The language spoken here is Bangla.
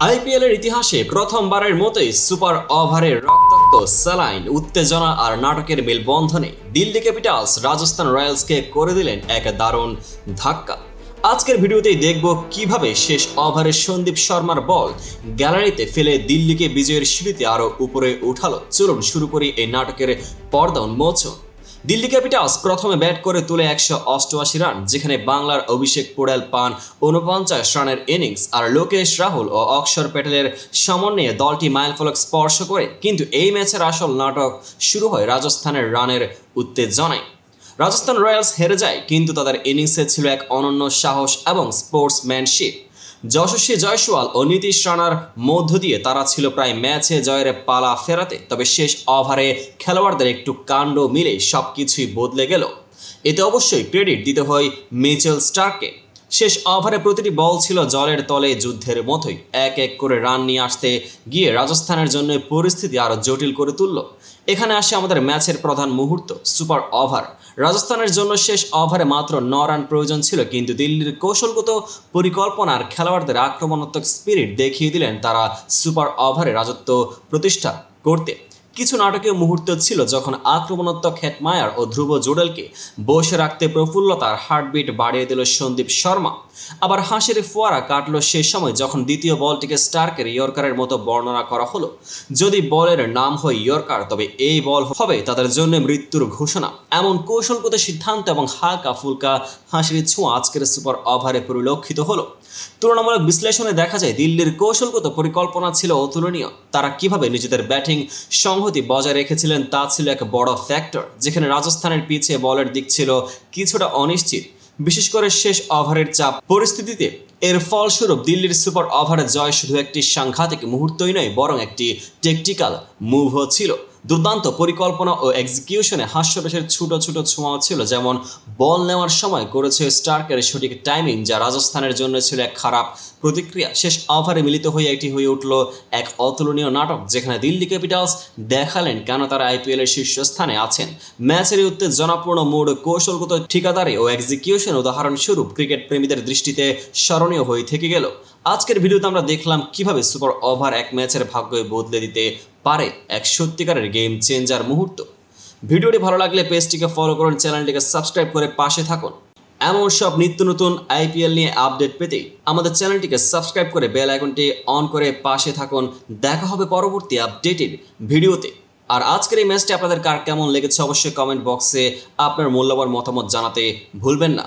আইপিএল এর ইতিহাসে প্রথমবারের মতোই সুপার ওভারের রক্তাক্ত স্যালাইন, উত্তেজনা আর নাটকের মেলবন্ধনে দিল্লি ক্যাপিটালস রাজস্থান রয়্যালসকে করে দিলেন এক দারুণ ধাক্কা। আজকের ভিডিওতেই দেখব কীভাবে শেষ ওভারে সন্দীপ শর্মার বল গ্যালারিতে ফেলে দিল্লিকে বিজয়ের সিঁড়িতে আরও উপরে উঠালো। চলুন শুরু করি এই নাটকের পর্দা উন্মোচন। দিল্লি ক্যাপিটালস প্রথমে ব্যাট করে তুলে একশো অষ্টআশি রান, যেখানে বাংলার অভিষেক পোড়াল পান উনপঞ্চাশ রানের ইনিংস আর লোকেশ রাহুল ও অক্ষর প্যাটেলের সমন্বয়ে দলটি মাইলফলক স্পর্শ করে। কিন্তু এই ম্যাচের আসল নাটক শুরু হয় রাজস্থানের রানের উত্তেজনায়। রাজস্থান রয়্যালস হেরে যায়, কিন্তু তাদের ইনিংসে ছিল এক অনন্য সাহস এবং স্পোর্টসম্যানশিপ। যশস্বী জয়সওয়াল ও নীতিশ রানার মধ্য দিয়ে তারা ছিল প্রায় ম্যাচে জয়ের পালা ফেরাতে, তবে শেষ ওভারে খেলোয়াড়দের একটু কাণ্ড মিলে সব কিছুই বদলে গেল। এতে অবশ্যই ক্রেডিট দিতে হয় মিচেল স্টারকে শেষ ওভারে প্রতিটি বল ছিল জলের তলে যুদ্ধের মতোই। এক এক করে রান নিয়ে আসতে গিয়ে রাজস্থানের জন্য পরিস্থিতি আরও জটিল করে তুলল। এখানে আসে আমাদের ম্যাচের প্রধান মুহূর্ত, সুপার ওভার। রাজস্থানের জন্য শেষ ওভারে মাত্র ন রান প্রয়োজন ছিল, কিন্তু দিল্লির কৌশলগত পরিকল্পনার খেলোয়াড়দের আক্রমণাত্মক স্পিরিট দেখিয়ে দিলেন তারা সুপার ওভারে রাজত্ব প্রতিষ্ঠা করতে। কিছু নাটকীয় মুহূর্ত ছিল যখন আক্রমণাত্মক হেটমায়ার ও ধ্রুব জোডেলকে বসে রাখতে প্রফুল্লতার হার্টবিট বাড়িয়ে দিল সন্দীপ শর্মা। আবার হাসির ফোয়ারা কাটলো সে সময় যখন দ্বিতীয় বলটিকে স্টার্কের ইয়র্কারের মতো বর্ণনা করা হলো। যদি বলের নাম হয় ইয়র্কার, তবে এই বল হবে তাদের জন্য মৃত্যুর ঘোষণা। এমন কৌশলগত সিদ্ধান্ত এবং হালকা ফুলকা হাসির ছোঁয়া আজকের সুপার ওভারে পরিলক্ষিত হলো। তুলনামূলক বিশ্লেষণে দেখা যায়, দিল্লির কৌশলগত পরিকল্পনা ছিল অতুলনীয়। তারা কীভাবে নিজেদের ব্যাটিং সংহতি বজায় রেখেছিলেন তা ছিল এক বড় ফ্যাক্টর যেখানে রাজস্থানের পিছিয়ে বলের দিক ছিল কিছুটা অনিশ্চিত। বিশেষ করে শেষ ওভারের চাপ পরিস্থিতিতে, এর ফলস্বরূপ দিল্লির সুপার ওভারে জয় শুধু একটি সাংঘাতিক মুহূর্তই নয়, বরং একটি টেকটিক্যাল মুভও ছিল। দুর্দান্ত পরিকল্পনা ও এক্সিকিউশনে হাস্যরসের ছোট ছোট ছোঁয়াও ছিল, যেমন বল নেওয়ার সময় করেছে স্টার্কের সঠিক টাইমিং যা রাজস্থানের জন্য ছিল এক খারাপ প্রতিক্রিয়া। শেষ ওভারে মিলিত হয়ে এটি হয়ে উঠল এক অতুলনীয় নাটক, যেখানে দিল্লি ক্যাপিটালস দেখালেন কেন তারা আইপিএল এর শীর্ষস্থানে আছেন। ম্যাচের উত্তেজনাপূর্ণ মোড কৌশলগত ঠিকাদারি ও এক্সিকিউশন উদাহরণস্বরূপ ক্রিকেট প্রেমীদের দৃষ্টিতে স্মরণীয় হয়ে থেকে গেল। আজকের ভিডিওতে আমরা দেখলাম কীভাবে সুপার ওভার এক ম্যাচের ভাগ্যই বদলে দিতে পারে এক সত্যিকারের গেম চেঞ্জার মুহূর্ত। ভিডিওটি ভালো লাগলে পেজটিকে ফলো করুন চ্যানেলটিকে সাবস্ক্রাইব করে পাশে থাকুন। এমন সব নিত্য নতুন আইপিএল নিয়ে আপডেট পেতে আমাদের চ্যানেলটিকে সাবস্ক্রাইব করে বেল আইকনটি অন করে পাশে থাকুন। দেখা হবে পরবর্তী আপডেটেড ভিডিওতে। আর আজকের এই ম্যাচটি আপনাদের কার কেমন লেগেছে অবশ্যই কমেন্ট বক্সে আপনার মূল্যবান মতামত জানাতে ভুলবেন না।